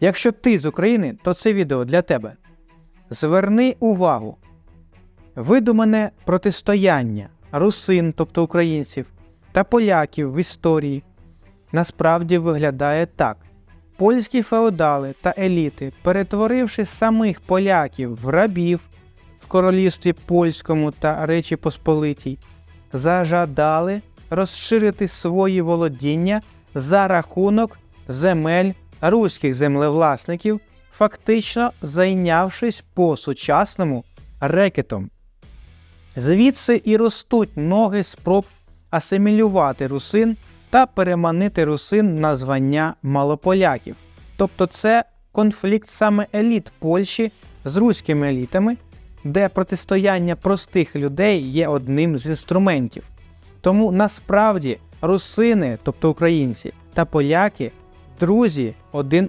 Якщо ти з України, то це відео для тебе. Зверни увагу. Видумане протистояння русин, тобто українців, та поляків в історії насправді виглядає так. Польські феодали та еліти, перетворивши самих поляків в рабів в королівстві польському та Речі Посполитій, зажадали розширити свої володіння за рахунок земель руських землевласників, фактично зайнявшись по сучасному рекетом. Звідси і ростуть ноги спроб асимілювати русин та переманити русин на звання малополяків. Тобто це конфлікт саме еліт Польщі з руськими елітами, де протистояння простих людей є одним з інструментів. Тому насправді русини, тобто українці, та поляки друзі один